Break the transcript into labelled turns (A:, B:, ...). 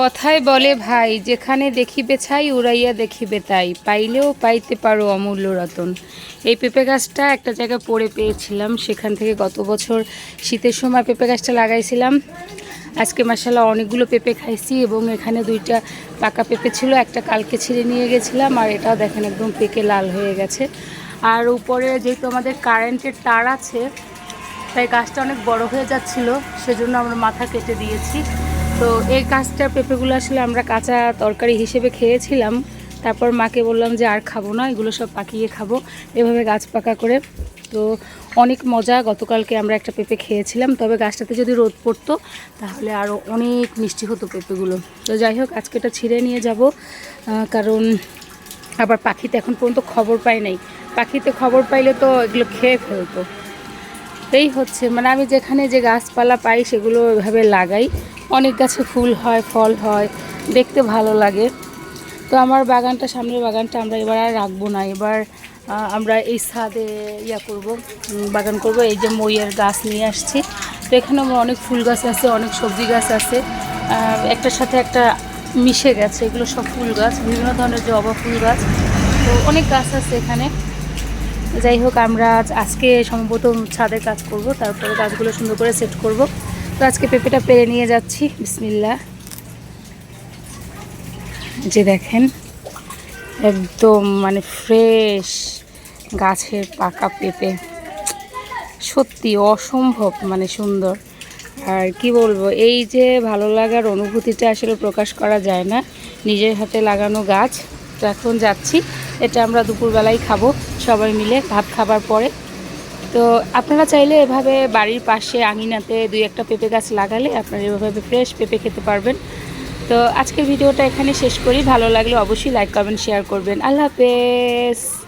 A: কথায় বলে, ভাই, যেখানে দেখিবে ছাই, উড়াইয়া দেখিবে তাই। পাইলেও পাইতে পারো অমূল্য রতন। এই পেঁপে গাছটা একটা জায়গায় পড়ে পেয়েছিলাম। সেখান থেকে গত বছর শীতের সময় পেঁপে গাছটা লাগাইছিলাম। আজকে মাসাল্লাহ অনেকগুলো পেঁপে খাইছি এবং এখানে দুইটা পাকা পেঁপে ছিল, একটা কালকে ছিঁড়ে নিয়ে গেছিলাম আর এটাও দেখেন একদম পেকে লাল হয়ে গেছে। আর উপরে যেহেতু আমাদের কারেন্টের তার আছে, তাই গাছটা অনেক বড় হয়ে যাচ্ছিল, সেজন্য আমরা মাথা কেটে দিয়েছি। তো এই গাছটার পেঁপেগুলো আসলে আমরা কাঁচা তরকারি হিসেবে খেয়েছিলাম। তারপর মাকে বললাম যে, আর খাব না, এগুলো সব পাকিয়ে খাব। এভাবে গাছ পাকা করে। তো অনেক মজা, গতকালকে আমরা একটা পেঁপে খেয়েছিলাম। তবে গাছটাতে যদি রোদ পড়তো, তাহলে আরও অনেক মিষ্টি হতো পেঁপেগুলো। তো যাই হোক, আজকে এটা ছিঁড়ে নিয়ে যাব কারণ আবার পাখিতে এখন পর্যন্ত খবর পাই নাই। পাখিতে খবর পাইলে তো এগুলো খেয়ে ফেলতো। এই হচ্ছে মানে আমি যেখানে যে গাছপালা পাই, সেগুলো এভাবে লাগাই। অনেক গাছে ফুল হয়, ফল হয়, দেখতে ভালো লাগে। তো আমার বাগানটা, সামনের বাগানটা আমরা এবার আর রাখব না। এবার আমরা এই ছাদে ইয়া করব বাগান করব। এই যে মইয়ের গাছ নিয়ে আসছি। তো এখানে আমার অনেক ফুল গাছ আছে, অনেক সবজি গাছ আছে। একটার সাথে একটা মিশে গেছে। এগুলো সব ফুল গাছ, বিভিন্ন ধরনের জবা ফুল গাছ। তো অনেক গাছ আছে এখানে। যাই হোক, আমরা আজ- আজকে সম্ভবত ছাদের কাজ করব। তারপরে গাছগুলো সুন্দর করে সেট করব। তো আজকে পেঁপেটা পেরে নিয়ে যাচ্ছি। বিসমিল্লা যে দেখেন, একদম মানে ফ্রেশ গাছের পাকা পেঁপে। সত্যি অসম্ভব মানে সুন্দর। আর কি বলব, এই যে ভালো লাগার অনুভূতিটা আসলে প্রকাশ করা যায় না। নিজের হাতে লাগানো গাছ। তো এখন যাচ্ছি, এটা আমরা দুপুরবেলায় খাব। সবাই মিলে ভাত খাবার পরে তো আপনারা চাইলে এভাবে বাড়ির পাশে আঙিনাতে দুই একটা পেঁপে গাছ লাগালে আপনারা এভাবে ফ্রেশ পেঁপে খেতে পারবেন। তো আজকের ভিডিওটা এখানে শেষ করি। ভালো লাগলে অবশ্যই লাইক করবেন শেয়ার করবেন। আল্লাহ হাফেজ।